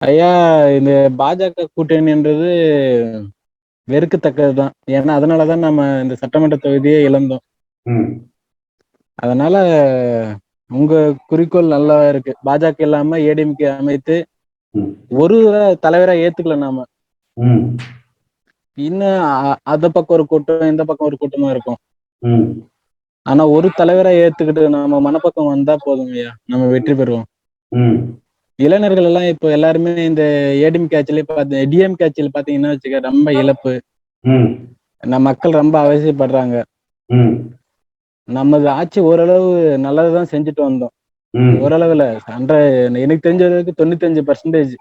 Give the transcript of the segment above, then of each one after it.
ஐயா இந்த பாஜக கூட்டணின்றது வெறுக்கத்தக்கதுதான் ஏன்னா அதனாலதான் நம்ம இந்த சட்டமன்ற தொகுதியே இழந்தோம். அதனால உங்க குறிக்கோள் நல்லா இருக்கு. பாஜக இல்லாம ஏடிஎம்கே அமைத்து. ஒரு தலைவரா ஏத்துக்கல நாம. இன்னும் அந்த பக்கம் ஒரு கூட்டம் இந்த பக்கம் ஒரு கூட்டமா இருக்கும். ஆனா ஒரு தலைவரா ஏத்துக்கிட்டு நம்ம மனப்பக்கம் வந்தா போதும் ஐயா. நம்ம வெற்றி பெறுவோம். இளைஞர்கள் எல்லாம் இப்போ எல்லாருமே இந்த ஏடிஎம் கேட்சில பார்த்து டிஎம் கேட்சில பாத்தீங்கன்னா வச்சுக்க ரொம்ப இழப்பு. நம்ம மக்கள் ரொம்ப அவசியப்படுறாங்க. நமது ஆட்சி ஓரளவு நல்லதுதான் செஞ்சுட்டு வந்தோம். ஓரளவுல அன்ற எனக்கு தெரிஞ்ச வரைக்கும் தொண்ணூத்தஞ்சு பர்சன்டேஜ்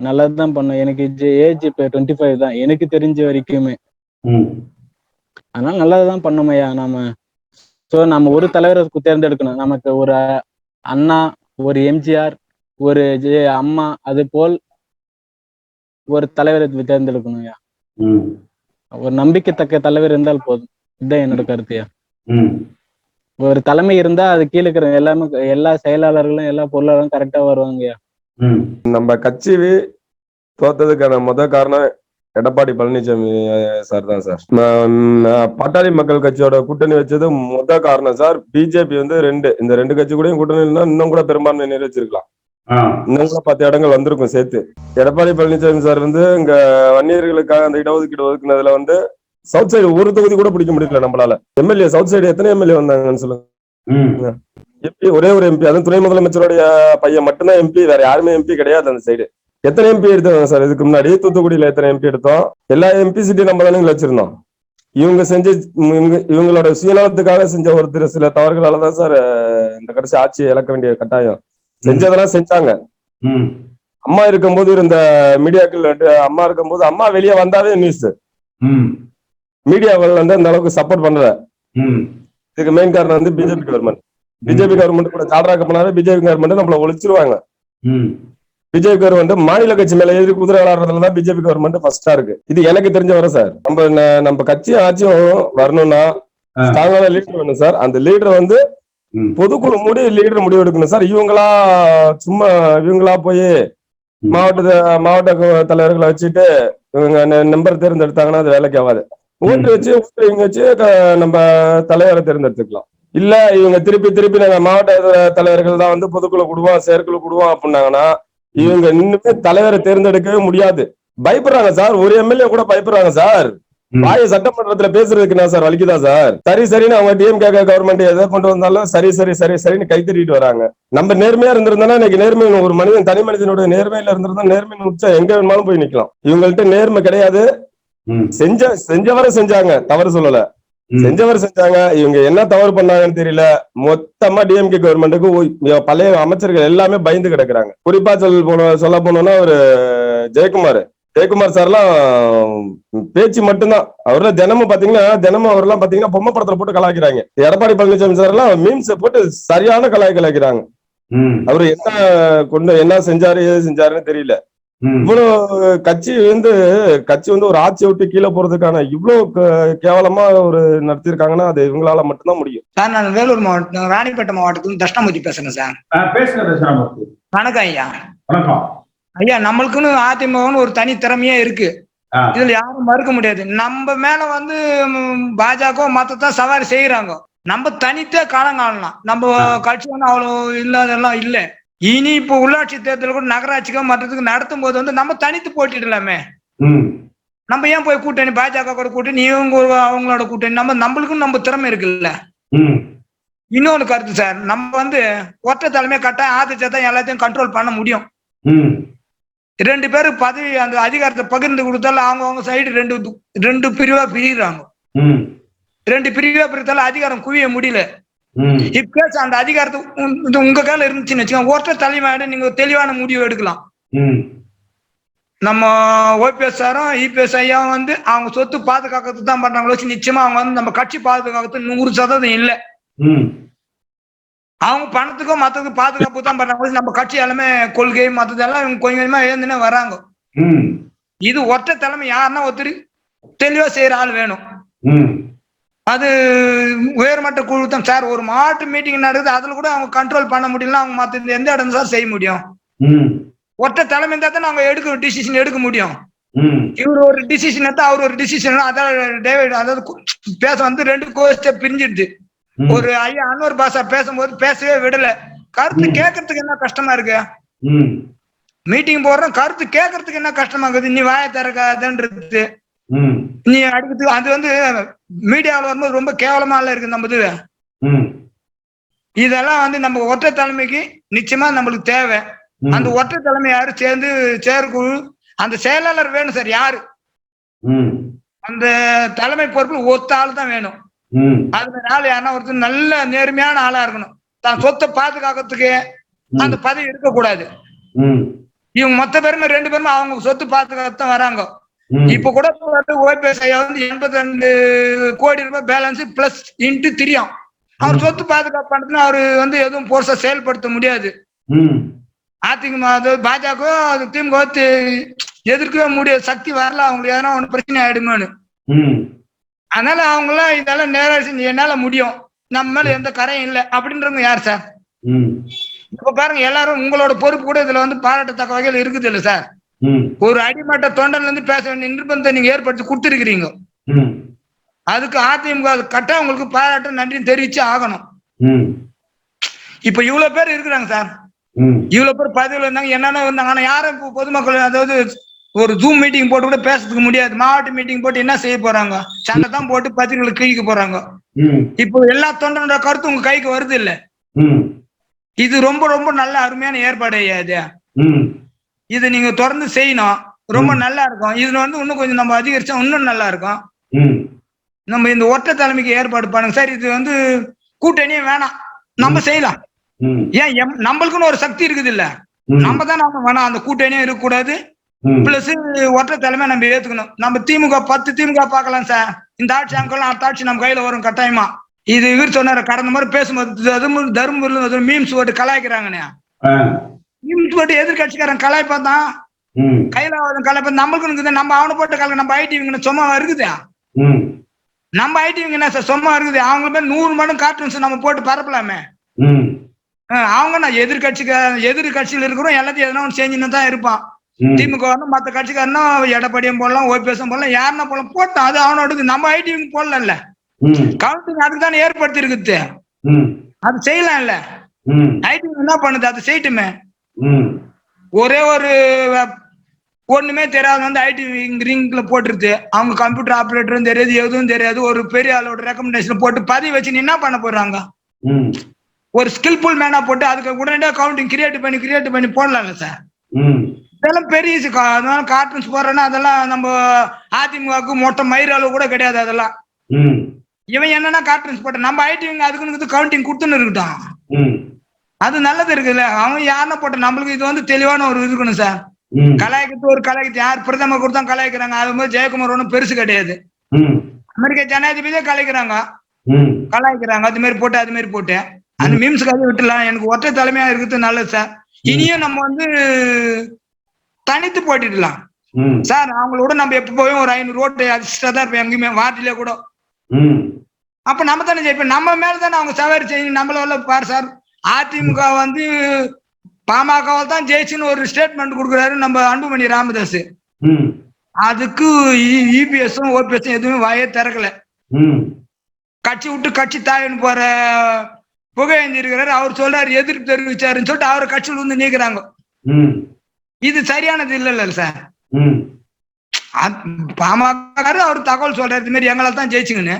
நல்லதுதான் பண்ணோம். எனக்கு ஏஜ் இப்ப டுவெண்ட்டி ஃபைவ் தான். எனக்கு தெரிஞ்ச வரைக்குமே. அதனால நல்லதுதான் பண்ணோமையா நாம சோ நம்ம ஒரு தலைவரை தேர்ந்தெடுக்கணும். நமக்கு ஒரு அண்ணா ஒரு எம்ஜிஆர் ஒரு ஜெ அம்மா அது போல் ஒரு தலைவரை தேர்ந்தெடுக்கணும்யா ஒரு நம்பிக்கைத்தக்க தலைவர் இருந்தால் போதும். இதுதான் என்னோட கருத்துயா ஒரு தலைமை இருந்தா அது கீழே இருக்கிற எல்லாமே எல்லா செயலாளர்களும் எல்லா பொருளாளரும் கரெக்டா வருவாங்கய்யா ம். நம்ம கட்சி தோத்ததுக்கான முத காரணம் எடப்பாடி பழனிசாமி சார் தான் சார். பாட்டாளி மக்கள் கட்சியோட கூட்டணி வச்சது முத காரணம் சார். பிஜேபி வந்து ரெண்டு இந்த ரெண்டு கட்சி கூடயும் கூட்டணி இருந்தா இன்னும் கூட பெரும்பான்மை நிறைவேற்றிருக்கலாம். இன்னும் பத்து இடங்கள் வந்திருக்கும் சேர்த்து. எடப்பாடி பழனிசாமி சார் வந்து இங்க வன்னியர்களுக்காக அந்த இடஒதுக்கீடு ஒதுக்குனதுல வந்து சவுத் சைடு ஒரு தொகுதி கூட பிடிக்க முடியல நம்மளால. எம்எல்ஏ சவுத் சைடு எத்தனை எம்எல்ஏ வந்தாங்கன்னு சொல்லுங்க. எம்பி ஒரே ஒரு எம்பி அதுவும் துணை முதலமைச்சருடைய பையன் மட்டும்தான் எம்பி வேற யாருமே எம்பி கிடையாது அந்த சைடு எத்தனை எம்பி எடுத்தோம் சார் இதுக்கு முன்னாடி? தூத்துக்குடியில எத்தனை எம்பி எடுத்தோம்? எல்லா எம்பி சிட்டி நம்ம தானே வச்சிருந்தோம். இவங்க செஞ்ச இவங்க இவங்களோட சுயநலத்துக்காக செஞ்ச ஒரு சில தவறுகளால தான் சார் இந்த கடைசி ஆட்சியை இழக்க வேண்டிய கட்டாயம். செஞ்சதெல்லாம் செஞ்சாங்க. அம்மா இருக்கும்போது இருந்த மீடியாக்கள் அம்மா இருக்கும்போது அம்மா வெளியே வந்தாவே நியூஸ் ம். மீடியாக்கள் வந்து அந்த அளவுக்கு சப்போர்ட் பண்ணல. இதுக்கு மெயின் காரணம் வந்து பிஜேபி கவர்மெண்ட் பிஜேபி கவர்மெண்ட் கூட கால்ராக்க பண்ணாவே பிஜேபி கவர்மெண்ட் நம்மள ஒழிச்சிருவாங்க. பிஜேபி கவர்மெண்ட் மாநில கட்சி மேல எதிர்ப்பு குதிரை விளையாடுறதுல தான் பிஜேபி கவர்மெண்ட் ஃபர்ஸ்டா இருக்கு. இது எனக்கு தெரிஞ்ச வர சார் நம்ம நம்ம கட்சியும் ஆட்சியும் வரணும்னா. ஸ்ட்ராங்கான லீடர் வேணும் சார் அந்த லீடர் வந்து. பொதுக்குழு மூடி லீடர் முடிவு எடுக்கணும். சார் இவங்களா சும்மா இவங்களா போய். மாவட்ட மாவட்ட தலைவர்களை வச்சுட்டு இவங்க நம்பர் தேர்ந்தெடுத்தாங்கன்னா அது வேலைக்கு ஆகாது. ஓட்டு வச்சு ஓட்டு இவங்க வச்சு நம்ம தலைவரை தேர்ந்தெடுத்துக்கலாம். இல்ல இவங்க திருப்பி திருப்பி நாங்க மாவட்ட தலைவர்கள் தான் வந்து பொதுக்குழு கொடுவோம் செயற்குழு கொடுவோம் அப்படின்னாங்கன்னா இவங்க இன்னுமே தலைவரை தேர்ந்தெடுக்கவே முடியாது. பயப்படுறாங்க சார். ஒரு எம்எல்ஏ கூட பயப்படுறாங்க சார். வாய சட்டமன்றத்துல பேசுறதுக்கு என்ன சார் வலிக்குதா சார்? சரி சரின்னு அவங்க டிஎம்கே கவர்மெண்ட் எதை கொண்டு வந்தாலும் சரி சரி சரி சரின்னு கை தட்டிட்டு வராங்க. நம்ம நேர்மையா இருந்திருந்தோம்னா இன்னைக்கு நேர்மை ஒரு மனிதன் தனி மனிதனுடைய நேர்மையில இருந்திருந்தா நேர்மை உச்சம் எங்க வேணுமாலும் போய் நிக்கலாம். இவங்கள்ட்ட நேர்மை கிடையாது. செஞ்ச செஞ்சவரை செஞ்சாங்க தவறு சொல்லல. செஞ்சவர் செஞ்சாங்க இவங்க என்ன தவறு பண்ணாங்கன்னு தெரியல. மொத்தமா டிஎம்கே கவர்மெண்ட்டுக்கு பழைய அமைச்சர்கள் எல்லாமே பயந்து கிடக்குறாங்க. குறிப்பா சொல் போன சொல்ல போனோம்னா ஒரு ஜெயக்குமார். ஜெயக்குமார் சார்லாம் பேச்சு மட்டும்தான். அவர்லாம் தினமும் பாத்தீங்கன்னா தினமும் அவர்லாம் பாத்தீங்கன்னா பொம்மை படத்துல போட்டு கலாய்க்கிறாங்க. எடப்பாடி பழனிசாமி சார் எல்லாம் மீம்ஸ் போட்டு சரியான கலாய் கலாய்க்கிறாங்க. ம். அவரு என்ன கொண்டு என்ன செஞ்சாரு ஏது செஞ்சாருன்னு தெரியல. இவ்வளவு கட்சி வந்து கட்சி வந்து ஒரு ஆட்சியை விட்டு கீழே போறதுக்கான இவ்வளவு கேவலமா ஒரு நடத்திருக்காங்கன்னா அது இவங்களால மட்டும்தான் முடியும். சார் நான் வேலூர் மாவட்டம் ராணிப்பேட்டை மாவட்டத்துல தஷ்ணமூர்த்தி பேசுறேன் சார். வணக்கம் ஐயா. வணக்கம். ஐயா நம்மளுக்குன்னு அதிமுகன்னு ஒரு தனி திறமையே இருக்கு. இதுல யாரும் மறுக்க முடியாது. நம்ம மேல வந்து பாஜக மத்ததான் சவாரி செய்யறாங்க நம்ம தனித்தே காலம் காணலாம். நம்ம கட்சி வந்து அவ்வளவு இல்லாதெல்லாம் இல்ல. இனி இப்போ உள்ளாட்சி தேர்தல் கூட நகராட்சிக்கோ மற்றதுக்கு நடத்தும் போது வந்து நம்ம தனித்து போட்டிடலாமே. நம்ம ஏன் போய் கூட்டணி? பாஜக கூட கூட்டணி இவங்க அவங்களோட கூட்டணி. நம்ம நம்மளுக்கும் நம்ம திறமை இருக்குல்ல. இன்னொன்னு கருத்து சார். நம்ம வந்து ஒற்றை தலைமை கட்டாயம் ஆதரிச்சா தான் எல்லாத்தையும் கண்ட்ரோல் பண்ண முடியும். ரெண்டு பேரும் பதவி அந்த அதிகாரத்தை பகிர்ந்து கொடுத்தாலும் அவங்கவுங்க சைடு ரெண்டு ரெண்டு பிரிவா பிரிகிறாங்க ரெண்டு பிரிவா பிரித்தாலும் அதிகாரம் குவிய முடியல. ம். இப்ப அந்த அதிகாரத்தை உங்க கையில இருந்துச்சுன்னு வச்சுக்கோங்க. ஒற்றை தலைமையோட நீங்க தெளிவான முடிவு எடுக்கலாம். நம்ம ஓபிஎஸ் சாரும் இபிஎஸ் ஐயாவும் வந்து அவங்க சொத்து பாதுகாக்கிறதுக்கு தான் பண்றாங்களோ நிச்சயமா அவங்க வந்து நம்ம கட்சி பாதுகாக்கிறது நூறு சதவீதம் இல்ல. அவங்க பணத்துக்கும் மத்ததுக்கு பாதுகாப்பு தான் பண்றாங்க. நம்ம கட்சி எல்லாமே கொள்கை மத்ததெல்லாம் இவங்க கொஞ்சம் கொஞ்சமா எழுந்துனே வராங்க. இது ஒற்றை தலைமை யாருன்னா ஒருத்தர்? தெளிவா செய்யற ஆள் வேணும். அது உயர்மட்ட குழு தான். சார் ஒரு மாவட்ட மீட்டிங் நடக்குது அதுல கூட அவங்க கண்ட்ரோல் பண்ண முடியல அவங்க மத்த எந்த இடம் சார் செய்ய முடியும். ஒற்றை தலைமை இருந்தா தான் நாங்க எடுக்க டிசிஷன் எடுக்க முடியும். இவர் ஒரு டிசிஷன் எடுத்தா அவர் ஒரு டிசிஷன் அதாவது டேவிட் அதாவது பேச வந்து ரெண்டு கோஷ்ட பிரிஞ்சிடுது. ஒரு ஐயா அன்வர் பாஷா பேசும்போது பேசவே விடல. கருத்து. கேட்கறதுக்கு என்ன கஷ்டமா இருக்கு? மீட்டிங் போடுறோம் கருத்து கேட்கறதுக்கு என்ன கஷ்டமா இருக்குது? நீ வாய திறக்காதன்றது. நீ அடிக்கிறது அது வந்து மீடியாவில் வரும்போது ரொம்ப கேவலமா இல்ல இருக்கு நம்ம இது இதெல்லாம் வந்து நம்ம ஒற்றை தலைமைக்கு நிச்சயமா நம்மளுக்கு தேவை. அந்த ஒற்றை தலைமை யாரு? சேர்ந்து செயற்குழு. அந்த செயலாளர் வேணும் சார் யாரு? அந்த தலைமை பொறுப்பு ஒத்த ஆள் தான் வேணும். அதுல ஆள் யாருன்னா ஒருத்தர் நல்ல நேர்மையான ஆளா இருக்கணும். தான் சொத்தை பாதுகாக்கிறதுக்கு அந்த பதவி இருக்கக்கூடாது. இவங்க மொத்த பேருமே ரெண்டு பேருமே அவங்க சொத்து பாதுகாத்தான் வராங்க. இப்ப கூட ஓபிஎஸ் ஐயா வந்து எண்பத்தி ரெண்டு கோடி ரூபாய் பேலன்ஸ் பிளஸ் இன்ட்டு தெரியும். அவர் சொத்து பாதுகாப்பு அவரு வந்து எதுவும் போர்ஸா செயல்படுத்த முடியாது. அதிமுக அது பாஜக அது திமுக எதிர்க்கவே முடியாது சக்தி வரல அவங்களுக்கு. எதனா ஒண்ணு பிரச்சனை ஆயிடுமோன்னு. அதனால அவங்களாம் இதெல்லாம் நேரா செஞ்சு என்னால முடியும். நம்ம மேல எந்த கரையும் இல்லை. அப்படின்றவங்க யார் சார்? இப்ப பாருங்க எல்லாரும் உங்களோட பொறுப்பு கூட இதுல வந்து பாராட்டத்தக்க வகையில் இருக்குது இல்ல சார்? ஒரு அடிமட்ட தொண்டன்ல இருந்து பேச வேண்டிய நிர்பந்தத்தை நீங்க ஏற்படுத்தி கொடுத்துருக்கிறீங்க. அதுக்கு அதிமுக அது கட்ட உங்களுக்கு பாராட்டு நன்றி தெரிவிச்சு ஆகணும். இப்ப இவ்வளவு பேர் இருக்கிறாங்க சார். இவ்வளவு பேர் பதவியில் இருந்தாங்க என்னென்ன இருந்தாங்க ஆனா யாரும் பொதுமக்கள் அதாவது ஒரு ஜூம் மீட்டிங் போட்டு கூட பேசுறதுக்கு முடியாது. மாவட்ட மீட்டிங் போட்டு என்ன செய்ய போறாங்க? சண்டை தான் போட்டு பத்திரிகைகளை கிழிக்க போறாங்க. இப்போ எல்லா தொண்டனோட கருத்து உங்க கைக்கு வருது இல்ல? இது ரொம்ப ரொம்ப நல்ல அருமையான ஏற்பாடு ஐயா இது. நீங்க தொடர்ந்து செய்யணும். ரொம்ப நல்லா இருக்கும். இதுல வந்து இன்னும் கொஞ்சம் நம்ம அதிகரிச்சா இன்னும் நல்லா இருக்கும். நம்ம இந்த ஒற்றை தலைமைக்கு ஏற்பாடு பண்ணுங்க. சார் இது வந்து கூட்டணியே வேணாம். நம்ம செய்யலாம். ஏன் நம்மளுக்குன்னு ஒரு சக்தி இருக்குது இல்ல நம்ம தான் நம்ம வேணாம். அந்த கூட்டணியும் இருக்கக்கூடாது. பிளஸ் ஒற்றை தலைமை நம்ம ஏத்துக்கணும். நம்ம திமுக பத்து திமுக பார்க்கலாம் சார். இந்த ஆட்சி அங்கெல்லாம் அடுத்த ஆட்சி நம்ம கையில வரும் கட்டாயமா. இது இவர் சொன்னாரு கடந்த முறை பேசும்போது தருமபுரி தருமபுரியில் மீம்ஸ் போட்டு கலாய்க்கிறாங்கண்ணே. மீம்ஸ் போட்டு எதிர்கட்சிக்காரன் கலாய்ப்பா தான். கையில கலாய்ப்பா நம்மளுக்கு இருக்குது. நம்ம அவனை போட்டு கலக்க நம்ம ஐடி சும்மா இருக்குது? நம்ம ஐடி என்ன சார் சும்மா இருக்குது? அவங்க பேர் நூறு மடம் கார்ட்டூன்ஸ் நம்ம போட்டு பரப்பலாமே. அவங்க நான் எதிர்கட்சிக்கு எதிர்கட்சியில் இருக்கிறோம் எல்லாத்தையும் எதனா ஒன்று செஞ்சுன்னு தான் இருப்பான். திமுக வரணும் மற்ற கட்சிக்காரனும் எடப்பாடியும் போடலாம் ஓபிஎஸும் போடலாம் யாருன்னா போடலாம் போட்டோம் அது அவனோடது நம்ம ஐடி போடலாம்ல. கவுண்டிங் அதுக்கு தானே ஏற்படுத்தி இருக்குது அது செய்யலாம்ல. ம். ஐடி என்ன பண்ணுது? அது செய்யட்டுமே. ஒரே ஒரு ஒண்ணுமே தெரியாது வந்து ஐடி ரிங்ல போட்டுருது அவங்க கம்ப்யூட்டர் ஆபரேட்டரும் தெரியாது எதுவும் தெரியாது. ஒரு பெரிய ஆளோட ரெக்கமெண்டேஷன் போட்டு பதிவு வச்சு என்ன பண்ண போறாங்க? ஒரு ஸ்கில்ஃபுல் மேனா போட்டு அதுக்கு உடனடியாக கவுண்டிங் கிரியேட் பண்ணி கிரியேட் பண்ணி போடலாம்ல சார். இதெல்லாம் பெரிய அதனால கார்ட்டூன்ஸ் போடுறேன்னா அதெல்லாம் நம்ம அதிமுகவுக்கு மொட்டை மயிர் அளவு கூட கிடையாது அதெல்லாம். இவன் என்னன்னா கார்ட்டூன்ஸ் போட்ட நம்ம ஐடிவிங்க அதுக்குன்னு கவுண்டிங் கொடுத்துன்னு இருக்கட்டும். அது நல்லது இருக்குல்ல. அவன் யாருன்னா போட்ட நம்மளுக்கு இது வந்து தெளிவான ஒரு இருக்கணும் சார். கலாய்க்கிறது ஒரு கலாய்க்கிறது. யார் பிரதமர் கூட தான் கலாய்க்கிறாங்க? அது மாதிரி ஜெயக்குமார் ஒன்றும் பெருசு கிடையாது. அமெரிக்க ஜனாதிபதியே கலாய்க்கிறாங்க. கலாய்க்கிறாங்க. அது மாதிரி போட்டு அது மாதிரி போட்டு. அந்த மீம்ஸ் கதை விட்டுலாம் எனக்கு ஒற்றை தலைமையா இருக்கிறது நல்லது சார். இனியும் நம்ம வந்து தனித்து போட்டிடலாம் சார் அவங்களோட நம்ம எப்ப போயும் ஒரு ஐநூறு ஓட்டு அதிர்ஷ்டா தான் இருப்போம். எங்கேயுமே வார்டிலே கூட. அப்ப நம்ம தானே ஜெயிப்போம். நம்ம மேல தானே அவங்க சவாரி செய்யணும் நம்மளால பாரு சார். அதிமுக வந்து பாமகவால் தான் ஜெயிச்சுன்னு ஒரு ஸ்டேட்மெண்ட் கொடுக்குறாரு நம்ம அன்புமணி ராமதாஸ் அதுக்கு இபிஎஸும் ஓபிஎஸும் எதுவுமே வாயே திறக்கல. கட்சி விட்டு கட்சி தாயன்னு போற புகையந்தி இருக்கிறாரு. அவர் சொல்றாரு எதிர்ப்பு தெரிவிச்சாருன்னு சொல்லிட்டு அவரை கட்சியில் வந்து நீக்குறாங்க. இது சரியானது இல்லைல்ல சார். ம். பாமக அவர் தகவல் சொல்றாரு இது மாதிரி எங்களால் தான் ஜெயிச்சுங்கன்னு.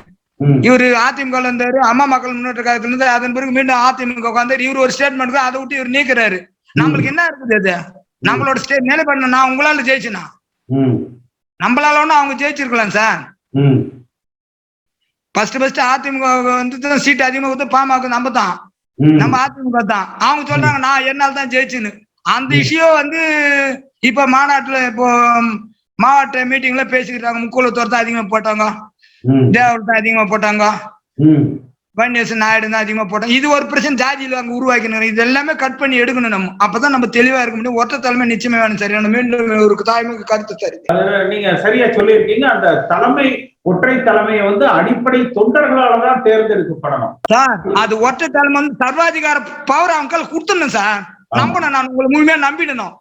இவரு அதிமுக இருந்தாரு அம்மா மக்கள் முன்னேற்ற கழகத்துல இருந்து அதன் பிறகு மீண்டும் அதிமுக வந்தாரு இவர் ஒரு ஸ்டேட்மெண்ட் அதை விட்டு இவர் நீக்குறாரு. நம்மளுக்கு என்ன இருக்குது அது நம்மளோட ஸ்டேட் நிலைப்பண்ண நான் உங்களால ஜெயிச்சுனா? நம்மளால ஒண்ணு அவங்க ஜெயிச்சிருக்கலாம் சார். ஃபர்ஸ்ட் ஃபர்ஸ்ட் அதிமுக வந்து சீட் அதிகமாக கொடுத்து பாமக நம்ம தான் நம்ம அதிமுக தான். அவங்க சொல்றாங்க நான் என்னால் தான் ஜெயிச்சுன்னு. அந்த இஷ்யூ வந்து இப்ப மாநாட்டுல இப்போ மாவட்ட மீட்டிங்ல பேசிக்கிறாங்க முக்குளத்தோர் தான் அதிகமா போட்டாங்க. தேவர் தான் அதிகமா போட்டாங்க. ம். பன்னேசன் நாயுடு தான் அதிகமா போட்டாங்க. இது ஒரு பிரச்சனை. ஜாதியில அங்க உருவாக்கணும் இது எல்லாமே கட் பண்ணி எடுக்கணும் நம்ம. அப்பதான் நம்ம தெளிவா இருக்க முடியும். ஒற்றை தலைமை நிச்சயமே வேணும் சரியான மீண்டும் ஒரு தாய்மைக்கு கருத்து சரி நீங்க சரியா சொல்லியிருக்கீங்க. அந்த தலைமை ஒற்றை தலைமையை வந்து அடிப்படை தொண்டர்களால தான் தேர்ந்தெடுக்கப்படணும். சார் அது ஒற்றை தலைமை வந்து சர்வாதிகார பவர் அவங்க கையில கொடுத்துடணும் சார். நம்பணும் நான் உங்களை முழுமையா நம்பிடணும்.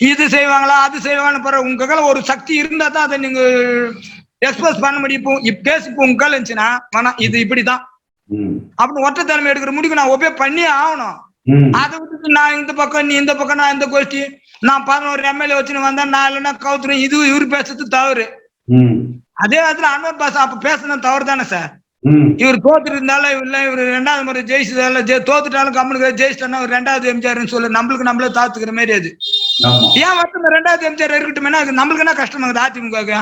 இது செய்வாங்களா அது செய்வாங்கன்னு பாரு உங்க ஒரு சக்தி இருந்தா தான் அதை நீங்க எக்ஸ்பிரஸ் பண்ண முடியும். இப்போ இப்ப பேசி இப்போ உங்க கையில இருந்துச்சுன்னா வேணாம் இது இப்படிதான். அப்படின்னு ஒற்றை தலைமை எடுக்கிற முடிவுக்கு நான் ஒப்பே பண்ணியே ஆகணும். அதை விட்டுட்டு நான் இந்த பக்கம் நீ இந்த பக்கம் நான் இந்த கோஷ்டி நான் பதினோரு எம்எல்ஏ வச்சுன்னு வந்தேன் நான் இல்லைன்னா கவுத்துறேன். இது இவரு பேசுறது தவறு. அதே நேரத்துல அன்வர் பாஸ் அப்ப பேசுனது தவறு தானே சார்? இவர் தோத்துட்டு இருந்தாலும் இல்ல இவர் ரெண்டாவது முறை ஜெயிச்சதால தோத்துட்டாலும் கம்முனுக்கு ஜெயிச்சிட்டா ஒரு ரெண்டாவது எம்ஜிஆர்னு சொல்லு. நம்மளுக்கு நம்மளே தாத்துக்கிற மாதிரி அது. ஏன் வந்து ரெண்டாவது எம்ஜிஆர் இருக்கட்டும் அது நம்மளுக்கு என்ன கஷ்டமா இருக்குது அதிமுக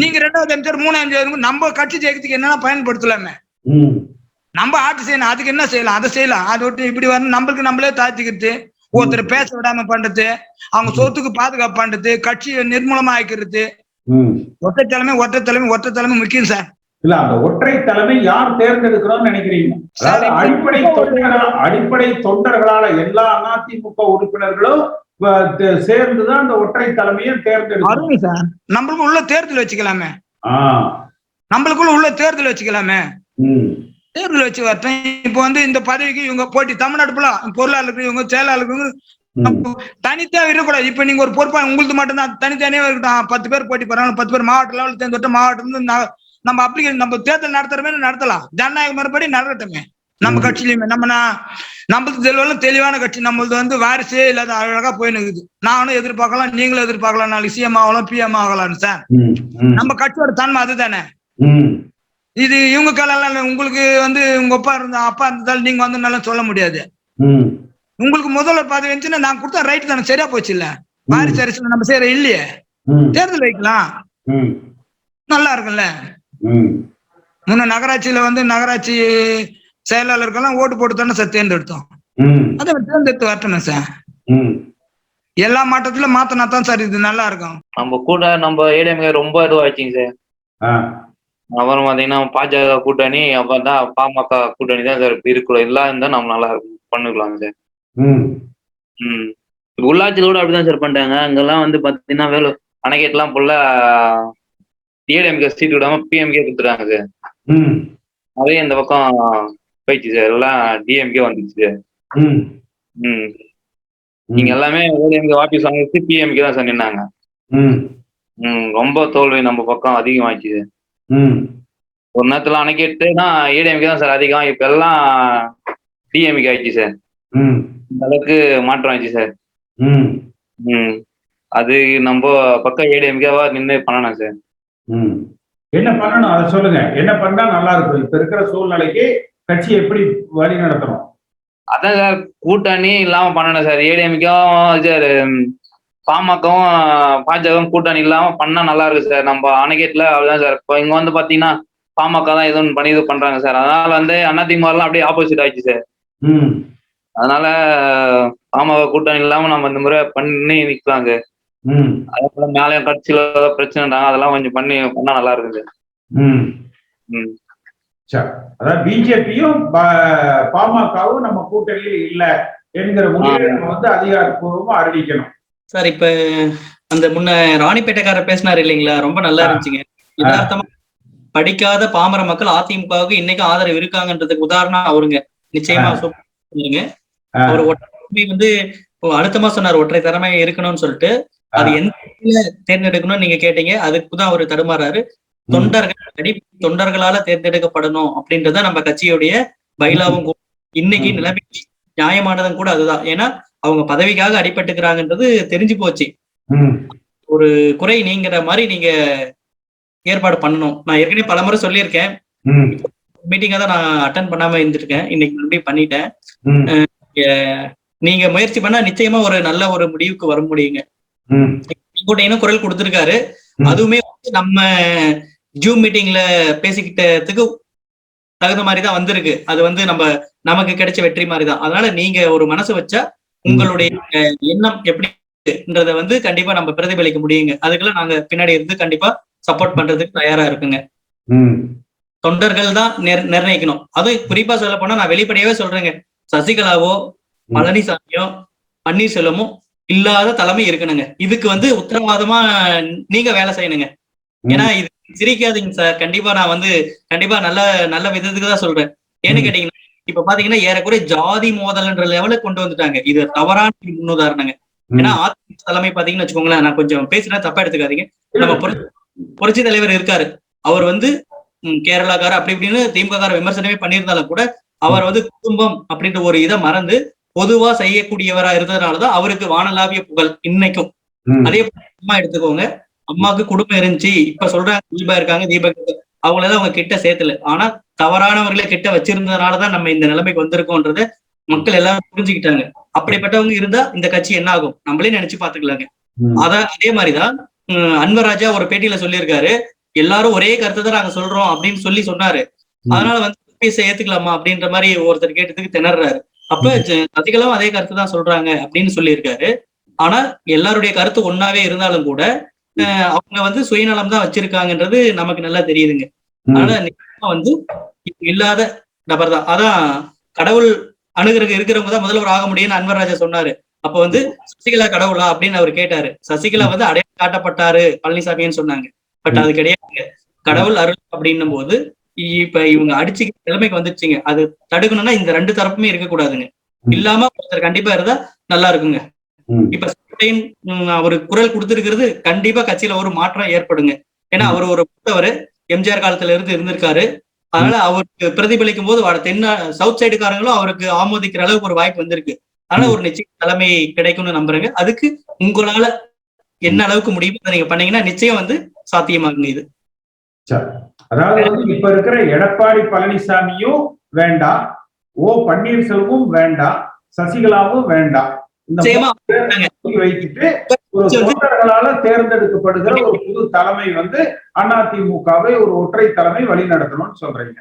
நீங்க ரெண்டாவது எம்ஜிஆர் மூணாவது எம்ஜிஆர் நம்ம கட்சி ஜெயிக்கிறதுக்கு என்னென்ன பயன்படுத்தலாமே? நம்ம ஆட்சி செய்யணும். அதுக்கு என்ன செய்யலாம்? அதை செய்யலாம். அதை விட்டு இப்படி வரணும். நம்மளுக்கு நம்மளே தாத்திக்கிறது. ஒருத்தர் பேச விடாம பண்றது. அவங்க சொத்துக்கு பாதுகாப்பு பண்றது. கட்சியை நிர்மூலமா ஆக்கிறது. ஒற்றை தலைமை ஒற்றை தலைமை ஒற்றை தலைமை முக்கியம் சார். இல்ல அந்த ஒற்றை தலைமை யார் தேர்ந்தெடுக்கணும்னு நினைக்கிறீங்க? அதாவது அடிப்படை தொண்டர்களால் அடிப்படை தொண்டர்களால எல்லா அதிமுக உறுப்பினர்களும் சேர்ந்துதான் அந்த ஒற்றை தலைமையை தேர்ந்தெடுக்கணும். சார். நம்மளுக்கு உள்ள தேர்தல் வச்சுக்கலாமே. நம்மளுக்குள்ள உள்ள தேர்தல் வச்சுக்கலாமே. தேர்தல் வச்சு வரட்டும். இப்போ வந்து இந்த பதவிக்கு இவங்க போட்டி தமிழ்நாடு ஃபுல்லா பொருளாளருக்கு இவங்க செயலாளருக்கு தனித்தா இருக்கக்கூடாது. இப்ப நீங்க ஒரு பொறுப்பா உங்களுக்கு மட்டும்தான். தனித்தனியா இருக்கட்டும். பத்து பேர் போட்டி போறாங்க பத்து பேர் மாவட்ட லெவல் தேர்ந்தெடுத்த மாவட்டம் நம்ம அப்ளிகேஷன் நம்ம தேர்தல் நடத்துற மாதிரி நடத்தலாம். ஜனநாயக மறுபடி நடக்கட்டுமே நம்ம. கட்சியிலுமே நம்ம நான் நம்மளுக்கு தெளிவான தெளிவான கட்சி. நம்மளது வந்து வாரிசே இல்லாத அழகா போயின்னு இருக்குது. நானும் எதிர்பார்க்கலாம் நீங்களும் எதிர்பார்க்கலாம். நாளைக்கு சிஎம் ஆகலாம் பிஎம் ஆகலாம் சார் நம்ம கட்சியோட தன்மை அதுதானே. இது இவங்க காலம் உங்களுக்கு வந்து உங்க அப்பா இருந்தா அப்பா இருந்தாலும் நீங்க வந்து நல்லா சொல்ல முடியாது. உங்களுக்கு முதல்வர் பதவி இருந்துச்சுன்னா நான் கொடுத்தா ரைட் தானே? சரியா போச்சு இல்ல? வாரிசு அரசியல் நம்ம செய்யற இல்லையே. தேர்தல் வைக்கலாம். நல்லா இருக்குல்ல ம். முன்ன நகராட்சியில வந்து நகராட்சி செயலாளருக்கெல்லாம் ஓட்டு போட்டு தானே சார் தேர்ந்தெடுத்தோம். ம், அதை தேர்ந்தெடுத்து வரட்டுமே சார். ம், எல்லா மாற்றத்திலும் மாத்தினா தான் சார் இது நல்லா இருக்கும். நம்ம கூட நம்ம ஏடிஎம்கே ரொம்ப இதுவாச்சுங்க சார். அப்புறம் பாத்தீங்கன்னா பாஜக கூட்டணி அப்புறம் தான் பாமக கூட்டணி தான் சார் இருக்கணும் எல்லாம் இருந்தா நம்ம நல்லா இருக்கும் பண்ணிக்கலாம் சார். ம், உள்ளாட்சியில கூட அப்படிதான் சார் பண்ணிட்டாங்க. அங்கெல்லாம் வந்து பாத்தீங்கன்னா வேலை அணைக்கேட்லாம் ஃபுல்லா ஏடிஎம்கே சீட் விடாம பிஎம்கே கொடுத்துட்டாங்க. சார் அதே இந்த பக்கம் போயிடுச்சு சார் எல்லாம் டிஎம்கே வந்துச்சு ம், நீங்க எல்லாமே ஏடிஎம்கே ஆபீஸ் வாங்கிச்சு பிஎம்கே தான் சார் நின்னாங்க. ம், ரொம்ப தோல்வி நம்ம பக்கம் அதிகமாச்சு ஒரு நேரத்துல அணைக்கிட்டுனா ஏடிஎம்கே தான் சார் அதிகம். இப்ப எல்லாம் டிஎம்கே ஆயிடுச்சு சார். இந்த அளவுக்கு மாற்றம் ஆயிடுச்சு சார். ம், அது நம்ம பக்கம் ஏடிஎம்கேவா நின்று பண்ணணும் சார். என்ன பண்ணணும்? அதை சொல்லுங்க. என்ன பண்ணா நல்லா இருக்கும்? இப்ப இருக்கிற சூழ்நிலைக்கு கட்சி எப்படி வழி நடத்தணும்? அதான் சார் கூட்டணி இல்லாம பண்ணணும் சார். ஏடிஎம்கேவும் சார் பாமகவும் பாஜகவும் கூட்டணி இல்லாம பண்ணா நல்லா இருக்கு சார். நம்ம அணைக்கேட்ல அவ்வளவுதான் சார். இப்போ இங்க வந்து பாத்தீங்கன்னா பாமக தான் எதுவும் பண்ணி இது பண்றாங்க சார். அதனால வந்து அதிமுகலாம் அப்படியே ஆப்போசிட் ஆயிடுச்சு சார். ம், அதனால பாமக கூட்டணி இல்லாம நம்ம இந்த முறை பண்ணி நிக்கலாம் அதே மேலே கட்சியில ஏதாவது பிரச்சனைட்டாங்க அதெல்லாம் கொஞ்சம் பண்ணி பண்ணா நல்லா இருக்குது ம். ம். சரி அதாவது பிஜேபியும் பாமகவும் நம்ம கூட்டணியில் இல்ல என்கிற முடிவை நம்ம வந்து அதிகாரப்பூர்வமா அறிவிக்கணும். சார் இப்ப அந்த முன்ன ராணிப்பேட்டைக்காரர் பேசினாரு இல்லைங்களா? ரொம்ப நல்லா. இருந்துச்சுங்க. யதார்த்தமா படிக்காத பாமர மக்கள் அதிமுகவுக்கு இன்னைக்கும் ஆதரவு இருக்காங்கன்றதுக்கு உதாரணம் அவருங்க. நிச்சயமா சொல்லுங்க. அவர் ஒற்றை வந்து இப்போ அடுத்த மாசம் சொன்னார் ஒற்றை திறமை இருக்கணும்னு சொல்லிட்டு. அது எந்த தேர்ந்தெடுக்கணும்னு நீங்க கேட்டீங்க அதுக்கு தான் அவர் தடுமாறாரு. தொண்டர்கள் அடி தொண்டர்களால தேர்ந்தெடுக்கப்படணும் அப்படின்றத நம்ம கட்சியுடைய பைலாவும் கூட. இன்னைக்கு. நிலைமை நியாயமானதும் கூட அதுதான். ஏன்னா அவங்க பதவிக்காக அடிபட்டுக்கிறாங்கன்றது தெரிஞ்சு போச்சு. ஒரு குறை நீங்கிற மாதிரி நீங்க ஏற்பாடு பண்ணணும். நான் ஏற்கனவே பலமுறை சொல்லியிருக்கேன். மீட்டிங்கா தான் நான் அட்டன் பண்ணாம இருந்திருக்கேன் இன்னைக்கு மறுபடியும் பண்ணிட்டேன். நீங்க முயற்சி பண்ணா நிச்சயமா ஒரு நல்ல ஒரு முடிவுக்கு வர முடியுங்க. ம், கூட்டையினும் குரல் கொடுத்திருக்காரு. அதுவுமே நம்ம ஜூம் மீட்டிங்ல பேசிக்கிட்டதுக்கு தகுந்த மாதிரி தான் வந்திருக்கு. அது வந்து நம்ம நமக்கு கிடைச்ச வெற்றி மாதிரி தான். அதனால நீங்க ஒரு மனசு வச்சா உங்களுடைய எண்ணம் எப்படின்றத வந்து கண்டிப்பா நம்ம பிரதிபலிக்க முடியுங்க. அதுக்கெல்லாம் நாங்க பின்னாடி இருந்து கண்டிப்பா சப்போர்ட் பண்றதுக்கு தயாரா இருக்குங்க. தொண்டர்கள் தான் நிர்- நிர்ணயிக்கணும். அதுவும் குறிப்பா சொல்ல போனா நான் வெளிப்படையாவே சொல்றேங்க. சசிகலாவோ. பழனிசாமியோ பன்னீர்செல்வமோ இல்லாத தலைமை இருக்கணுங்க. இதுக்கு வந்து உத்தரவாதமா நீங்க வேலை செய்யணுங்க. ஏன்னா இது சிரிக்காதீங்க சார். கண்டிப்பா நான் வந்து கண்டிப்பா நல்ல நல்ல விதத்துக்கு தான் சொல்றேன். ஏன்னு. கேட்டீங்கன்னா இப்ப பாத்தீங்கன்னா ஏறக்குறைய ஜாதி மோதல்ன்ற லெவலுக்கு கொண்டு வந்துட்டாங்க. இது தவறான முன்னுதாரணங்க. ஏன்னா அதிமுக தலைமை பாத்தீங்கன்னு வச்சுக்கோங்களேன் நான் கொஞ்சம் பேசினா தப்பா எடுத்துக்காதீங்க. நம்ம புரட்சி தலைவர் இருக்காரு. அவர் வந்து ம், கேரளாக்கார அப்படி இப்படின்னு திமுக விமர்சனமே பண்ணியிருந்தாலும் கூட அவர் வந்து குடும்பம் அப்படின்ற ஒரு இதை மறந்து பொதுவா செய்யக்கூடியவரா இருந்ததுனாலதான் அவருக்கு வானலாவிய புகழ் இன்னைக்கும். அதே அம்மா எடுத்துக்கோங்க. அம்மாவுக்கு குடும்பம் இருந்துச்சு. இப்ப சொல்றாங்க தீபா இருக்காங்க தீபக் இருக்காங்க. அவங்கள அவங்க கிட்ட சேர்த்துல. ஆனா தவறானவர்களை கிட்ட வச்சிருந்ததுனாலதான் நம்ம இந்த நிலைமைக்கு வந்திருக்கோன்றத மக்கள் எல்லாரும் புரிஞ்சுக்கிட்டாங்க. அப்படிப்பட்டவங்க இருந்தா இந்த கட்சி என்ன ஆகும்? நம்மளே நினைச்சு பாத்துக்கலாங்க. அதான் அதே மாதிரிதான் அன்வர் ராஜா ஒரு பேட்டியில சொல்லியிருக்காரு. எல்லாரும் ஒரே கருத்தை தான் நாங்க சொல்றோம் அப்படின்னு சொல்லி சொன்னாரு. அதனால வந்து பேச ஏத்துக்கலாமா அப்படின்ற மாதிரி ஒருத்தர் கேட்டதுக்கு திணறாரு. அப்ப சசிகலாவும் அதே கருத்து தான் சொல்றாங்க அப்படின்னு சொல்லியிருக்காரு. ஆனா எல்லாருடைய கருத்து ஒன்னாவே இருந்தாலும் கூட அவங்க வந்து சுயநலம் தான் வச்சிருக்காங்கன்றது நமக்கு நல்லா தெரியுதுங்க. நிச்சயமா வந்து இல்லாத நபர் தான் அதான் கடவுள் அணுகிறதுக்கு இருக்கிறவங்க தான் முதல்வர் ஆக முடியும்னு அன்வர் ராஜா சொன்னாரு. அப்ப வந்து சசிகலா கடவுளா அப்படின்னு அவர் கேட்டாரு. சசிகலா வந்து அடையாளம் காட்டப்பட்டாரு பழனிசாமின்னு சொன்னாங்க. பட் அது கிடையாது. கடவுள் அருள் அப்படின்னும் போது இப்ப இவங்க அடிச்சு நிலைமைக்கு வந்துருச்சுங்க. அது தடுக்கணும்னா இந்த ரெண்டு தரப்புமே இருக்கக்கூடாதுங்க. இல்லாம ஒருத்தர் கண்டிப்பா இருந்தா நல்லா இருக்குங்க. இப்ப ஸ்டாலின், அவரு குரல் கொடுத்திருக்கிறது கண்டிப்பா கட்சியில ஒரு மாற்றம் ஏற்படுங்க. ஏன்னா அவர் ஒரு மூத்தவர் எம்ஜிஆர் காலத்துல இருந்து இருந்திருக்காரு. அதனால அவருக்கு பிரதிபலிக்கும் போது வட தென் சவுத் சைடுக்காரங்களும் அவருக்கு ஆமோதிக்கிற அளவுக்கு ஒரு வாய்ப்பு வந்திருக்கு. அதனால ஒரு நிச்சயம் தலைமை கிடைக்கும்னு நம்புறேங்க. அதுக்கு உங்களால என்ன அளவுக்கு முடியுமோ அதை நீங்க பண்ணீங்கன்னா நிச்சயம் வந்து சாத்தியமாகுங்க இது. அதாவது வந்து இப்ப இருக்கிற எடப்பாடி பழனிசாமியும் வேண்டாம் ஓ பன்னீர்செல்வமும் வேண்டாம் சசிகலாவும் வேண்டாம் வைத்துட்டு ஒரு தொண்டர்களால தேர்ந்தெடுக்கப்படுகிற ஒரு புது தலைமை வந்து அதிமுகவை ஒரு ஒற்றை தலைமை வழி நடத்தணும்னு சொல்றீங்க.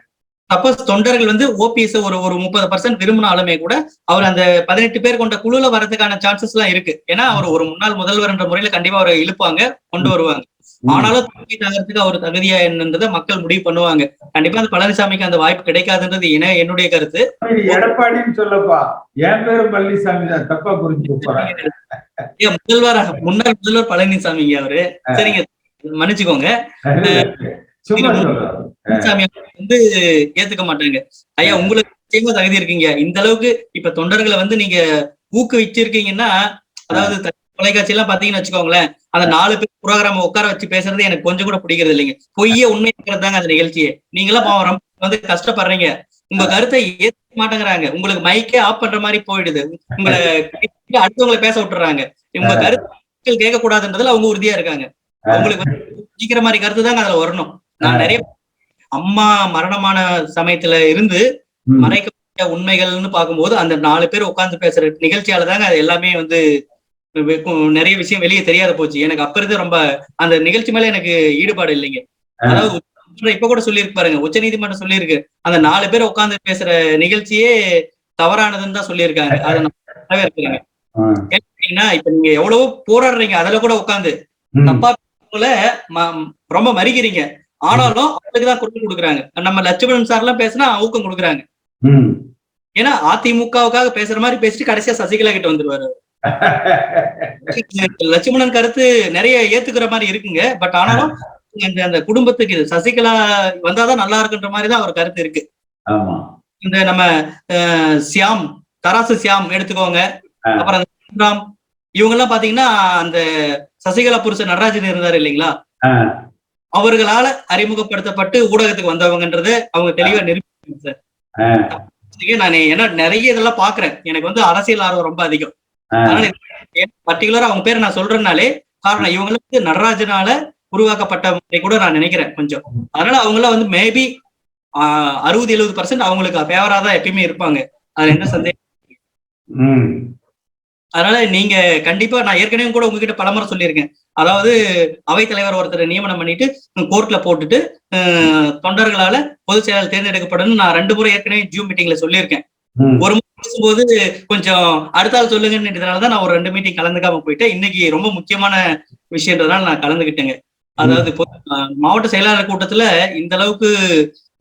சப்போஸ் தொண்டர்கள் வந்து ஓபிஎஸ் ஒரு ஒரு முப்பது பர்சன்ட் விரும்பினாலுமே கூட அவர் அந்த பதினெட்டு பேர் கொண்ட குழுல வரதுக்கான சான்சஸ் எல்லாம் இருக்கு. ஏன்னா அவர் ஒரு முன்னாள் முதல்வர் என்ற முறையில கண்டிப்பா அவரை இழுப்பாங்க கொண்டு வருவாங்க. ஆனாலும் தலைமை தாங்கிறதுக்கு அவர் தகுதியா என்னன்றதை மக்கள் முடிவு பண்ணுவாங்க. கண்டிப்பா அந்த பழனிசாமிக்கு அந்த வாய்ப்பு கிடைக்காதுன்றது என என்னுடைய கருத்து. எடப்பாடின்னு சொல்லப்பா. என் பேரும் பழனிசாமி தான். தப்பா ஏன் முதல்வர் முன்னாள் முதல்வர் பழனிசாமிங்க அவரு. சரிங்க மன்னிச்சுக்கோங்க. பழனிசாமி வந்து ஏத்துக்க மாட்டாங்க. ஐயா உங்களுக்கு நிச்சயமா தகுதி இருக்கீங்க. இந்த அளவுக்கு இப்ப தொண்டர்களை வந்து நீங்க ஊக்குவிச்சிருக்கீங்கன்னா அதாவது தொலைக்காட்சி எல்லாம் பாத்தீங்கன்னு வச்சுக்கோங்களேன் அந்த நாலு பேர் புரோகிராம உட்கார வச்சு பேசுறது எனக்கு கொஞ்சம் கூட பிடிக்கிறது இல்லைங்க. பொய்யே உண்மை தாங்க அந்த நிகழ்ச்சியே. நீங்களாம் பாவம் ரொம்ப வந்து கஷ்டப்படுறீங்க. உங்க கருத்தை ஏத்துக்க மாட்டேங்கிறாங்க. உங்களுக்கு மைக்கே ஆஃப் பண்ற மாதிரி போயிடுது. உங்களை அடுத்தவங்களை பேச விட்டுறாங்க. உங்க கருத்து கேட்க கூடாதுன்றதுல அவங்க உறுதியா இருக்காங்க. வந்து பிடிக்கிற மாதிரி கருத்து தாங்க அதுல வரணும். நான் நிறைய அம்மா மரணமான சமயத்துல இருந்து ம். மறைக்கப்பட்ட உண்மைகள்னு பார்க்கும்போது அந்த நாலு பேர் உட்கார்ந்து பேசுற நிகழ்ச்சியால தாங்க அது எல்லாமே வந்து நிறைய விஷயம் வெளியே தெரியாத போச்சு. எனக்கு அப்ப இருந்து ரொம்ப அந்த நிகழ்ச்சி மேல எனக்கு ஈடுபாடு இல்லைங்க. அதாவது இப்ப கூட சொல்லியிருக்கு பாருங்க. உச்ச நீதிமன்றம் சொல்லியிருக்கு. அந்த நாலு பேர் உட்கார்ந்து பேசுற நிகழ்ச்சியே தவறானதுன்னு தான் சொல்லியிருக்காங்க. அதை நான் வரவேற்கிறேங்க ஆ. கேட்டீங்கன்னா இப்ப நீங்க எவ்வளவோ போராடுறீங்க. அதுல கூட உட்காந்து. தப்பா ரொம்ப மறிக்கிறீங்க ஆனாலும் அவங்களுக்கு தான் குரல் கொடுக்குறாங்க. நம்ம லட்சுமணன் சார் எல்லாம் பேசினா ஊக்கம் கொடுக்குறாங்க. ஏன்னா அதிமுகவுக்காக பேசுற மாதிரி பேசிட்டு கடைசியா சசிகலா கிட்ட வந்துருவாரு லட்சுமணன் கருத்து நிறைய ஏத்துக்கிற மாதிரி இருக்குங்க. பட் ஆனாலும் இந்த அந்த குடும்பத்துக்கு இது சசிகலா வந்தாதான் நல்லா இருக்குன்ற மாதிரி தான் அவர் கருத்து இருக்கு. இந்த நம்ம சியாம் தராசு சியாம் எடுத்துக்கோங்க. அப்புறம் இவங்க எல்லாம் பாத்தீங்கன்னா அந்த சசிகலா புருஷன் நடராஜன் இருந்தாரு இல்லைங்களா. அவர்களால அறிமுகப்படுத்தப்பட்டு ஊடகத்துக்கு வந்தவங்கன்றத அவங்க தெளிவா நிரூபிப்பாங்க சார். நான் ஏன்னா நிறைய இதெல்லாம் பாக்குறேன். எனக்கு வந்து அரசியல் ஆர்வம் ரொம்ப அதிகம். பர்டிகுலரா அவங்க பேரை நான் சொல்றதுனாலே காரணம் இவங்களுக்கு நடராஜனால உருவாக்கப்பட்ட முறை கூட நான் நினைக்கிறேன் கொஞ்சம். அதனால அவங்க எல்லாம் வந்து மேபி அறுபது எழுபது பர்சன்ட் அவங்களுக்கு ஃபேவரா தான் எப்பயுமே இருப்பாங்க. அதுல என்ன சந்தேகம். அதனால நீங்க கண்டிப்பா நான் ஏற்கனவே கூட உங்ககிட்ட பலமுறை சொல்லியிருக்கேன். அதாவது அவைத்தலைவர் ஒருத்தர் நியமனம் பண்ணிட்டு கோர்ட்ல போட்டுட்டு தொண்டர்களால பொதுச் செயலாளர் தேர்ந்தெடுக்கப்படணும்னு நான் ரெண்டு முறை ஏற்கனவே ஜூம் மீட்டிங்ல சொல்லியிருக்கேன். ஒரு முறை பேசும்போது கொஞ்சம் அடுத்த ஆள் சொல்லுங்கன்றதுனால தான் நான் ஒரு ரெண்டு மீட்டிங் கலந்துக்காம போயிட்டேன். இன்னைக்கு ரொம்ப முக்கியமான விஷயன்றதுனால நான் கலந்துக்கிட்டேங்க அதாவது மாவட்ட செயலாளர் கூட்டத்துல இந்த அளவுக்கு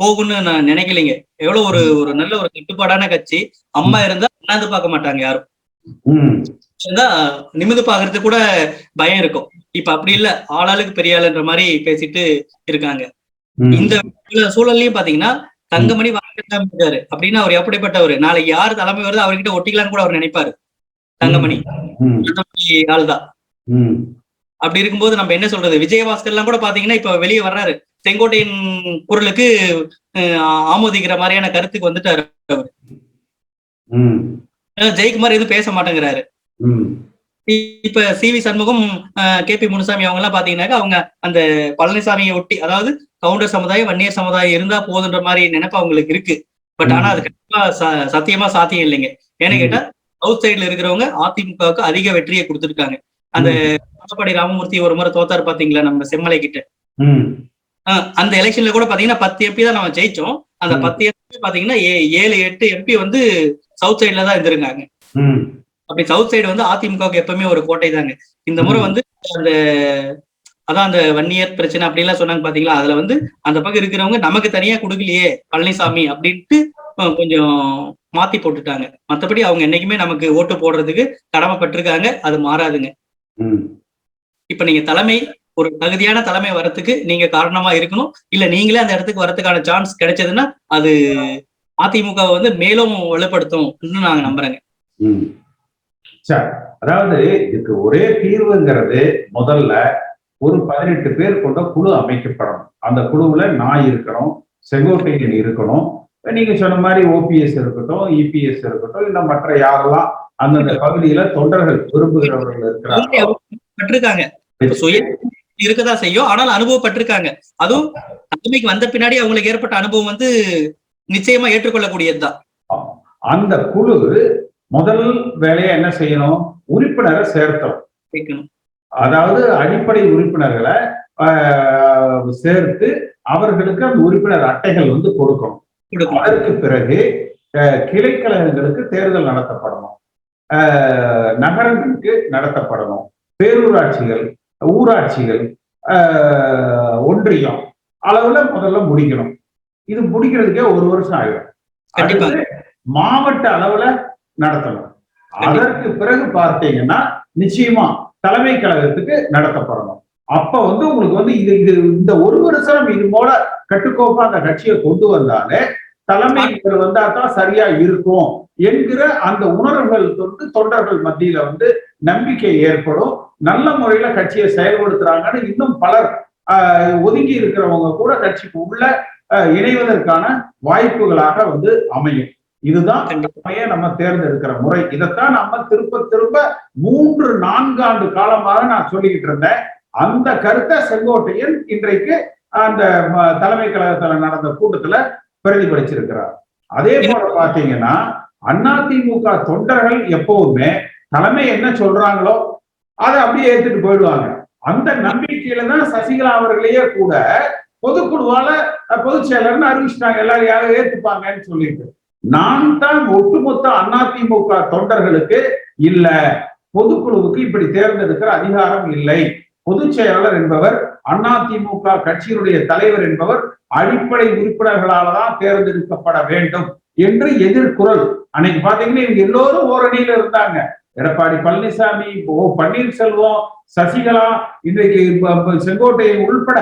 போகும்னு நான் நினைக்கலைங்க. எவ்வளவு ஒரு ஒரு நல்ல ஒரு கட்டுப்பாடான கட்சி. அம்மா இருந்தா உட்கார்ந்து பார்க்க மாட்டாங்க யாரும். நிமிந்து பாக்குறது கூட பயம் இருக்கும். இப்ப அப்படி இல்ல. ஆளாளுக்கு பெரிய ஆளுன்ற மாதிரி பேசிட்டு இருக்காங்க. இந்த சூழல்லையும் பாத்தீங்கன்னா தங்கமணி வாங்கிட்டு இருக்காரு. அப்படின்னா அவர் எப்படிப்பட்டவர்? நாளைக்கு யார் தலைமை வருது அவர்கிட்ட ஒட்டிக்கலாம்னு கூட அவர் நினைப்பாரு. தங்கமணி. ஆள் தான் அப்படி இருக்கும்போது நம்ம என்ன சொல்றது? விஜயபாஸ்கர் எல்லாம் கூட பாத்தீங்கன்னா இப்ப வெளியே வர்றாரு. செங்கோட்டையின் குரலுக்கு ஆமோதிக்கிற மாதிரியான கருத்துக்கு வந்துட்டாரு அஹ், ஜெயக்குமார் எதுவும் பேச மாட்டேங்கிறாரு. இப்ப C V Shanmugam K P Munusamy அவங்க எல்லாம் பாத்தீங்கன்னாக்கா அவங்க அந்த பழனிசாமியை ஒட்டி அதாவது கவுண்டர் சமுதாயம் வன்னியர் சமுதாயம் இருந்தா போதுன்ற மாதிரி நினைப்பு அவங்களுக்கு இருக்கு. பட் ஆனா அது கண்டிப்பா சத்தியமா சாத்தியம் இல்லைங்க. ஏன்னு. கேட்டா சவுத் சைடுல இருக்கிறவங்க அதிமுகவுக்கு அதிக வெற்றியை கொடுத்துருக்காங்க. அந்த எடப்பாடி ராமமூர்த்தி ஒரு முறை தோத்தாரு பாத்தீங்களா நம்ம செம்மலை கிட்ட? அந்த எலெக்ஷன்ல கூட பாத்தீங்கன்னா பத்து எம்பி தான் நம்ம ஜெயிச்சோம். அந்த. பத்து எம்பி பாத்தீங்கன்னா ஏழு எட்டு எம்பி வந்து சவுத் சைடுல தான் இருந்திருக்காங்க அப்படி சவுத் சைடு வந்து அதிமுகவுக்கு எப்பவுமே ஒரு கோட்டை தாங்க இந்த முறை. வந்து அந்த அதான் அந்த வன்னியர் பிரச்சனை அப்படிலாம் சொன்னாங்க பாத்தீங்களா? அதுல வந்து அந்த பக்கம் இருக்கிறவங்க நமக்கு தனியா கொடுக்கலையே பழனிசாமி அப்படின்ட்டு கொஞ்சம் மாத்தி போட்டுட்டாங்க. மத்தபடி அவங்க என்னைக்குமே நமக்கு ஓட்டு போடுறதுக்கு கடமைப்பட்டிருக்காங்க. அது மாறாதுங்க. இப்ப நீங்க தலைமை ஒரு தகுதியான தலைமை வரத்துக்கு நீங்க காரணமா இருக்கணும். இல்ல நீங்களே அந்த இடத்துக்கு வரதுக்கான சான்ஸ் கிடைச்சதுன்னா அது அதிமுக வந்து மேலும் வலுப்படுத்தும் நாங்க நம்புறேங்க. சரி அதாவது இதுக்கு ஒரே தீர்வுங்கிறது முதல்ல ஒரு பதினெட்டு பேர் கொண்ட குழு அமைக்கப்படணும். அந்த குழுவுல நான் இருக்கணும் செங்கோட்டையன் இருக்கணும். நீங்க சொன்ன மாதிரி ஓபிஎஸ் இருக்கட்டும் இபிஎஸ் இருக்கட்டும் இல்ல மற்ற யாரெல்லாம் அந்தந்த பகுதியில தொண்டர்கள் விரும்புகிறவர்கள் சுய இருக்கதான் செய்யும் ஆனால் அனுபவப்பட்டிருக்காங்க. அதுவும் தலைமைக்கு வந்த பின்னாடி அவங்களுக்கு ஏற்பட்ட அனுபவம் வந்து நிச்சயமா ஏற்றுக்கொள்ளக்கூடியதுதான். அந்த குழு முதல் வேலையை என்ன செய்யணும்? உறுப்பினரை சேர்த்தணும். கேட்கணும் அதாவது அடிப்படை உறுப்பினர்களை சேர்த்து அவர்களுக்கு அந்த உறுப்பினர் அட்டைகள் வந்து கொடுக்கணும். அதற்கு பிறகு கிளைக்கழகங்களுக்கு தேர்தல் நடத்தப்படணும். நகரங்களுக்கு நடத்தப்படணும். பேரூராட்சிகள் ஊராட்சிகள் ஒன்றியம் அளவுல முதல்ல முடிக்கணும். இது முடிக்கிறதுக்கே ஒரு வருஷம். அடுத்து மாவட்ட அளவுல நடத்தணும் அதற்கு பிறகு பார்த்தீங்கன்னா நிச்சயமா தலைமை கழகத்துக்கு நடத்தப்படணும். அப்ப வந்து உங்களுக்கு வந்து இது இது இந்த ஒரு வருஷம் இது போல கட்டுக்கோப்பா அந்த கட்சியை கொண்டு வந்தாலே தலைமைகள் வந்தா தான் சரியா இருக்கும் என்கிற அந்த உணர்வுகள் வந்து தொண்டர்கள் மத்தியில வந்து நம்பிக்கை ஏற்படும். நல்ல முறையில கட்சியை செயல்படுத்துறாங்கன்னு இன்னும் பலர் ஒதுங்கி இருக்கிறவங்க கூட கட்சிக்கு உள்ள இணைவதற்கான வாய்ப்புகளாக வந்து அமையும். இதுதான் நம்ம தேர்ந்தெடுக்கிற முறை. இதைத்தான் நம்ம திரும்ப திரும்ப மூன்று நான்காண்டு காலமாக நான் சொல்லிக்கிட்டு இருந்தேன். அந்த கருத்தை செங்கோட்டையன் இன்றைக்கு அந்த தலைமை கழகத்துல நடந்த கூட்டத்துல பிரதிபலிச்சிருக்கிறார். அதே போல பாத்தீங்கன்னா அதிமுக தொண்டர்கள் எப்பவுமே தலைமை என்ன சொல்றாங்களோ அதை அப்படியே ஏத்துட்டு போயிடுவாங்க. அந்த நம்பிக்கையில தான் சசிகலா அவர்களையே கூட பொதுக்குழுவால பொதுச் செயலர்னு அறிவிச்சிட்டாங்க. எல்லாரும் யாரும் ஏத்துப்பாங்கன்னு சொல்லிட்டு. நான் தான் ஒட்டுமொத்த அதிமுக தொண்டர்களுக்கு இல்ல பொதுக்குழுவுக்கு இப்படி தேர்ந்தெடுக்கிற அதிகாரம் இல்லை. பொதுச் செயலாளர் என்பவர் அதிமுக கட்சியினுடைய தலைவர் என்பவர் அடிப்படை உறுப்பினர்களால தான் தேர்ந்தெடுக்கப்பட வேண்டும் என்று எதிர்குரல். அன்னைக்கு பாத்தீங்கன்னா இவங்க எல்லோரும் ஓரணியில இருந்தாங்க. எடப்பாடி பழனிசாமி ஓ பன்னீர்செல்வம் சசிகலா இன்றைக்கு செங்கோட்டையை உள்பட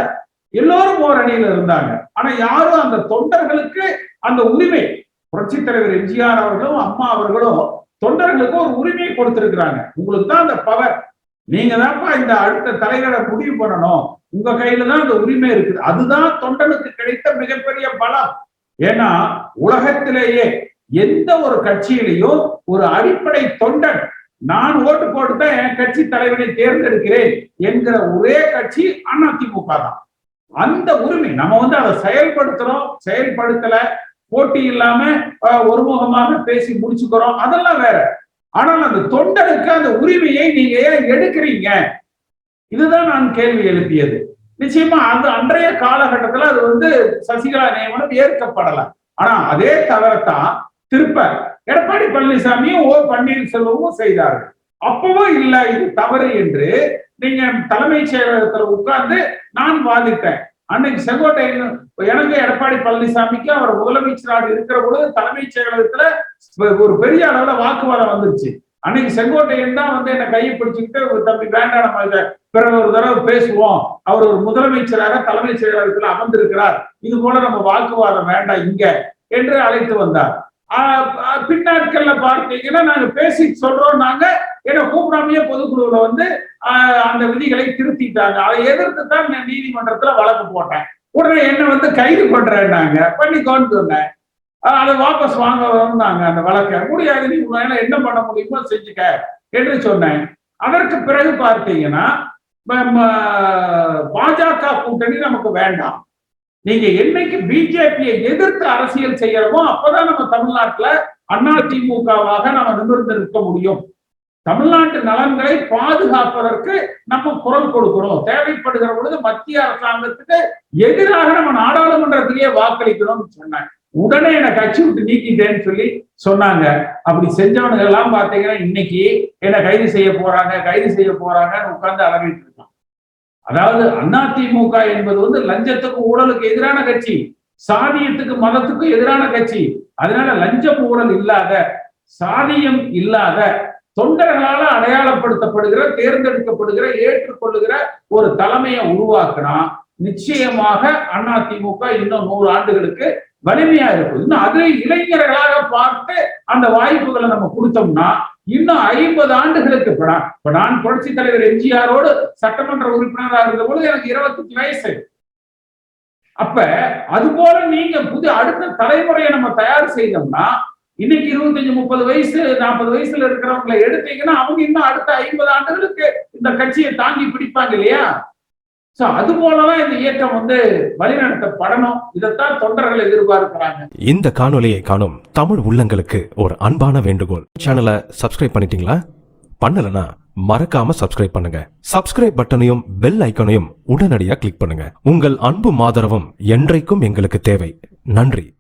எல்லோரும் ஓரணியில இருந்தாங்க. ஆனா யாரும் அந்த தொண்டர்களுக்கு அந்த உரிமை புரட்சி தலைவர் எம்ஜிஆர் அவர்களும் அம்மா அவர்களும் தொண்டர்களுக்கு ஒரு உரிமையை கொடுத்திருக்கிறாங்க. உங்களுக்கு தான் அந்த பவர் நீங்க தான்ப்பா இந்த அடுத்த தலைவரை முடிவு பண்ணணும். உங்க கையில தான் அந்த உரிமை இருக்குது. அதுதான் தொண்டனுக்கு கிடைத்த மிகப்பெரிய பலம். ஏன்னா உலகத்திலேயே எந்த ஒரு கட்சியிலையும் ஒரு அடிப்படை தொண்டன் நான் ஓட்டு போட்டு தான் என் கட்சி தலைவரை தேர்ந்தெடுக்கிறேன் என்கிற ஒரே கட்சி அதிமுக தான். அந்த உரிமை நம்ம வந்து அதை செயல்படுத்துறோம் செயல்படுத்தல போட்டி இல்லாம ஒருமுகமாக பேசி முடிச்சுக்கிறோம். அதெல்லாம் வேற. ஆனால் அந்த தொண்டருக்கு அந்த உரிமையை நீங்க ஏன் எடுக்கிறீங்க? இதுதான் நான் கேள்வி எழுப்பியது. நிச்சயமா அந்த அன்றைய காலகட்டத்துல அது வந்து சசிகலா நியமனம் ஏற்கப்படல. ஆனா அதே தவறத்தான் திருப்ப எடப்பாடி பழனிசாமியும் ஓ பன்னீர்செல்வமும் செய்தார்கள். அப்பவும் இல்ல இது தவறு என்று நீங்க தலைமைச் செயலகத்துல உட்கார்ந்து நான் வாதிட்டேன். அன்னைக்கு செங்கோட்டையன் எனக்கு எடப்பாடி பழனிசாமிக்கு அவர் முதலமைச்சராக இருக்கிற பொழுது தலைமைச் செயலகத்துல ஒரு பெரிய அளவுல வாக்குவாதம் வந்துருச்சு அன்னைக்கு செங்கோட்டையன் தான் வந்து என்ன கையை பிடிச்சுக்கிட்டு ஒரு தம்பி வேண்டாம் நம்ம பிறகு ஒரு தடவை பேசுவோம். அவர் ஒரு முதலமைச்சராக தலைமைச் செயலகத்துல அமர்ந்திருக்கிறார். இது போல நம்ம வாக்குவாதம் வேண்டாம் இங்க என்று அழைத்து வந்தார். ஆஹ் பின்னாட்கள்ல பார்த்தீங்கன்னா நாங்க பேசி சொல்றோம் நாங்க. ஏன்னா கூப்பிடாமையே பொதுக்குழுவுல வந்து அந்த விதிகளை திருத்திட்டாங்க. அதை எதிர்த்து தான் நான் நீதிமன்றத்துல வழக்கு போட்டேன். உடனே என்னை வந்து கைது பண்றேன்னாங்க. பண்ணிக்கோன்னு சொன்னேன். அதை வாபஸ் வாங்க வந்தாங்க அந்த வழக்கை. முடியாது நீ உன்னால என்ன பண்ண முடியுமோ செஞ்சுக்க என்று சொன்னேன். அதற்கு பிறகு பார்த்தீங்கன்னா பாஜக கூட்டணி நமக்கு வேண்டாம். நீங்க என்னைக்கு பிஜேபியை எதிர்த்து அரசியல் செய்யறோமோ அப்பதான் நம்ம தமிழ்நாட்டுல அண்ணா திமுகவாக நம்ம நிமிர்ந்து நிற்க முடியும். தமிழ்நாட்டு நலன்களை பாதுகாப்பதற்கு நம்ம குரல் கொடுக்கிறோம். தேவைப்படுகிற பொழுது மத்திய அரசாங்கத்துக்கு எதிராக நம்ம நாடாளுமன்றத்திலேயே வாக்களிக்கணும்னு சொன்னேன் உடனே என்னை கட்சி விட்டு நீக்கிட்டேன்னு சொல்லி சொன்னாங்க. அப்படி செஞ்சவனுங்க எல்லாம் பாத்தீங்கன்னா இன்னைக்கு என்ன கைது செய்ய போறாங்க கைது செய்ய போறாங்கன்னு உட்கார்ந்து அலறிட்டு இருக்கான். அதாவது அதிமுக என்பது வந்து லஞ்சத்துக்கு ஊழலுக்கு எதிரான கட்சி சாதியத்துக்கு மதத்துக்கும் எதிரான கட்சி. அதனால லஞ்சம் ஊழல் இல்லாத சாதியம் இல்லாத தொண்டர்களால அடையாளப்படுத்தப்படுகிற தேர்ந்தெடுக்கப்படுகிற ஏற்றுக்கொள்ளுகிற ஒரு தலைமையை உருவாக்குனா நிச்சயமாக அதிமுக இன்னும் நூறு ஆண்டுகளுக்கு வலிமையா இருக்கும். இன்னும் அதை இளைஞர்களாக பார்த்து அந்த வாய்ப்புகளை நம்ம கொடுத்தோம்னா இன்னும் ஐம்பது ஆண்டுகளுக்கு நான் இப்ப நான் புரட்சி தலைவர் எம்ஜிஆரோடு சட்டமன்ற உறுப்பினராக இருந்த பொழுது எனக்கு இருபத்தஞ்சு வயசு. அப்ப அது போல நீங்க புது அடுத்த தலைமுறையை நம்ம தயார் செய்தோம்னா இன்னைக்கு இருபத்தஞ்சு முப்பது வயசு நாற்பது வயசுல இருக்கிறவங்களை எடுத்தீங்கன்னா அவங்க இன்னும் அடுத்த ஐம்பது ஆண்டுகளுக்கு இந்த கட்சியை தாங்கி பிடிப்பாங்க இல்லையா? சோ அது போலதான் இந்த இயக்கம் வந்து வழிநடத்தப்படணும். இதைத்தான் தொண்டர்கள் எதிர்பார்க்கிறாங்க. இந்த காணொலியை காணும் தமிழ் உள்ளங்களுக்கு ஒரு அன்பான வேண்டுகோள். சேனலை சப்ஸ்கிரைப் பண்ணிட்டீங்களா? பண்ணலனா மறக்காம சப்ஸ்கிரைப் பண்ணுங்க. சப்ஸ்கிரைப் பட்டனையும் பெல் ஐக்கனையும் உடனடியாக கிளிக் பண்ணுங்க. உங்கள் அன்பு மாதரவும் என்றைக்கும் எங்களுக்கு தேவை. நன்றி.